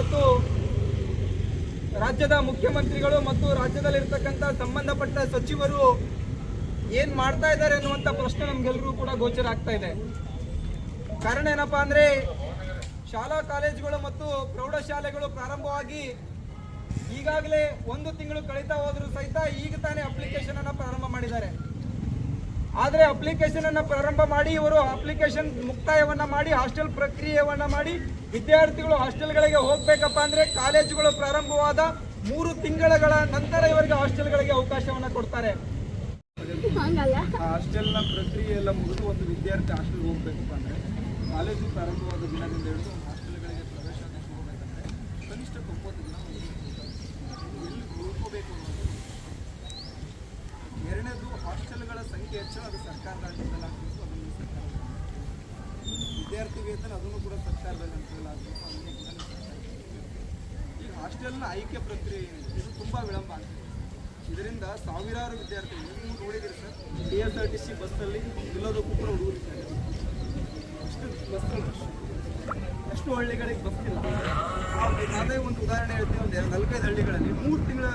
ಇವತ್ತು ರಾಜ್ಯದ ಮುಖ್ಯಮಂತ್ರಿಗಳು ಮತ್ತು ರಾಜ್ಯದಲ್ಲಿರ್ತಕ್ಕಂಥ ಸಂಬಂಧಪಟ್ಟ ಸಚಿವರು ಏನು ಮಾಡ್ತಾ ಇದ್ದಾರೆ ಅನ್ನುವಂಥ ಪ್ರಶ್ನೆ ನಮಗೆಲ್ಲರೂ ಕೂಡ ಗೋಚರ ಆಗ್ತಾ ಇದೆ. ಕಾರಣ ಏನಪ್ಪ ಅಂದರೆ ಶಾಲಾ ಕಾಲೇಜುಗಳು ಮತ್ತು ಪ್ರೌಢಶಾಲೆಗಳು ಪ್ರಾರಂಭವಾಗಿ ಈಗಾಗಲೇ ಒಂದು ತಿಂಗಳು ಕಳೀತಾ ಹೋದರೂ ಸಹಿತ ಈಗ ತಾನೇ ಅಪ್ಲಿಕೇಶನ್ ಅನ್ನು ಪ್ರಾರಂಭ ಮಾಡಿದ್ದಾರೆ. ಆದ್ರೆ ಅಪ್ಲಿಕೇಶನ್ ಅನ್ನ ಪ್ರಾರಂಭ ಮಾಡಿ ಇವರು ಅಪ್ಲಿಕೇಶನ್ ಮುಕ್ತಾಯವನ್ನ ಮಾಡಿ ಹಾಸ್ಟೆಲ್ ಪ್ರಕ್ರಿಯೆಯನ್ನ ಮಾಡಿ ವಿದ್ಯಾರ್ಥಿಗಳು ಹಾಸ್ಟೆಲ್ಗಳಿಗೆ ಹೋಗ್ಬೇಕಪ್ಪ ಅಂದ್ರೆ ಕಾಲೇಜುಗಳು ಪ್ರಾರಂಭವಾದ ಮೂರು ತಿಂಗಳ ನಂತರ ಇವರಿಗೆ ಹಾಸ್ಟೆಲ್ಗಳಿಗೆ ಅವಕಾಶವನ್ನ ಕೊಡ್ತಾರೆ. ಹಂಗಲ್ಲ. ಹಾಸ್ಟೆಲ್ನ ಪ್ರಕ್ರಿಯೆ ಎಲ್ಲ ಮುಗಿದು ಒಂದು ವಿದ್ಯಾರ್ಥಿ ಹಾಸ್ಟೆಲ್ಗೆ ಹೋಗ್ಬೇಕಪ್ಪ ಅಂದರೆ ಕಾಲೇಜು ಪ್ರಾರಂಭವಾದ ದಿನದಿಂದ ಹಿಡಿದು ಹಾಸ್ಟೆಲ್ಗಳಿಗೆ ಪ್ರವೇಶ ಹೋಗಬೇಕಂದ್ರೆ ಕನಿಷ್ಠ ತೊಂಬತ್ತು ದಿನ ಒಂದು ಎಲ್ಲಿ ಉಳ್ಕೋಬೇಕು ಅನ್ನೋದು ಎರಡನೇದು ಹಾಸ್ಟೆಲ್ಗಳ ಸಂಖ್ಯೆ ಹೆಚ್ಚಳ ಅದು ಸರ್ಕಾರದ ಆಗಬೇಕು ಅದನ್ನು ಸರ್ಕಾರ ವಿದ್ಯಾರ್ಥಿ ವೇತನ ಅದನ್ನು ಕೂಡ ಸರ್ಕಾರದಲ್ಲಿ ಸರ್ಕಾರ ಈಗ ಹಾಸ್ಟೆಲ್ನ ಆಯ್ಕೆ ಪ್ರಕ್ರಿಯೆ ಏನಿದೆ ಇದು ತುಂಬ ವಿಳಂಬ ಆಗ್ತದೆ ಇದರಿಂದ ಸಾವಿರಾರು ವಿದ್ಯಾರ್ಥಿಗಳು, ನೀವು ನೋಡಿದಿರಿ sir K S R T C ಬಸ್ಸಲ್ಲಿ ಇಲ್ಲದಕ್ಕೂ ಕೂಡ ಹುಡುಗರಿದ್ದಾರೆ. ಅಷ್ಟು ಬಸ್ ಅಷ್ಟು ಹಳ್ಳಿಗಳಿಗೆ ಬಸ್ ಇಲ್ಲ. ಅದೇ ಒಂದು ಉದಾಹರಣೆ ಹೇಳ್ತೀನಿ, ಒಂದು ನಾಲ್ಕೈದು ಹಳ್ಳಿಗಳಲ್ಲಿ ಮೂರು ತಿಂಗಳ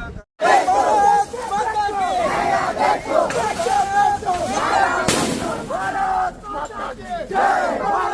Democracia!